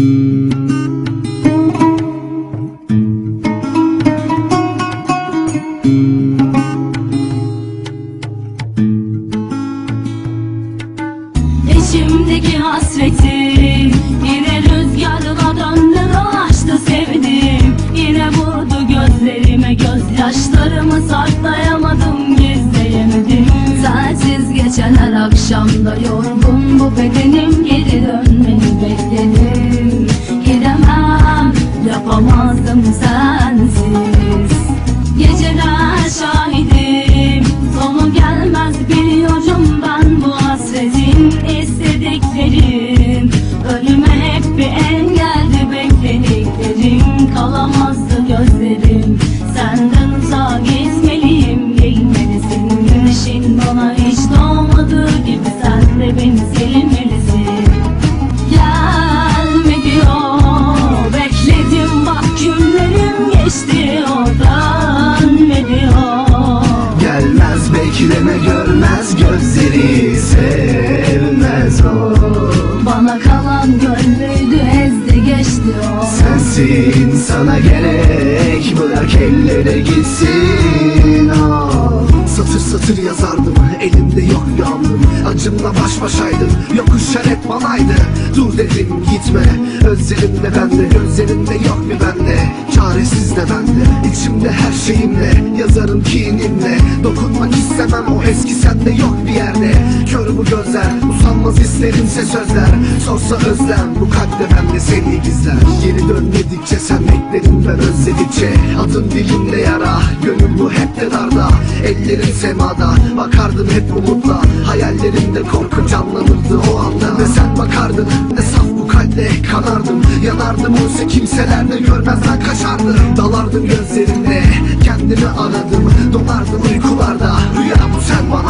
İçimdeki hasreti Yine rüzgarla döndü dolaştı sevdim. Yine vurdu gözlerime gözyaşlarımı saklayamadım gizleyemedim. Sensiz geçen her akşamda yorgun bu bedenim yapamazdım sensiz Sensin sana gerek bırak ellere gitsin. O Satır satır yazardım elimde yok bir andım Acımla baş başaydım yokuşlar hep banaydı Dur dedim gitme. Özlerimde bende Gözlerinde yok bir bende? Çaresiz de bende İçimde her şeyimle. Yazarım kinimle Dokunmak istemem o eski sende yok bir yerde. Kör bu gözler usanmaz isterimse sözler. Sorsa özlem bu kalpte bende seni gizler. Geri dön dedikçe sen beklerim ben özledikçe Adın dilimde yara gönül bu hep de darda. Ellerim semada bakardım hep umutla. Hayallerimde korku canlanırdı o anda. Ve sen bakardın ne saf bu kalpte kanardım Yanardım oysa kimseler de görmez ben kaçardım Dalardım gözlerinde kendimi aradım. Donardım uykularda. Rüya bu sen banaydın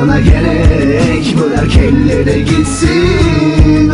sana gerek Bırak elleri gitsin.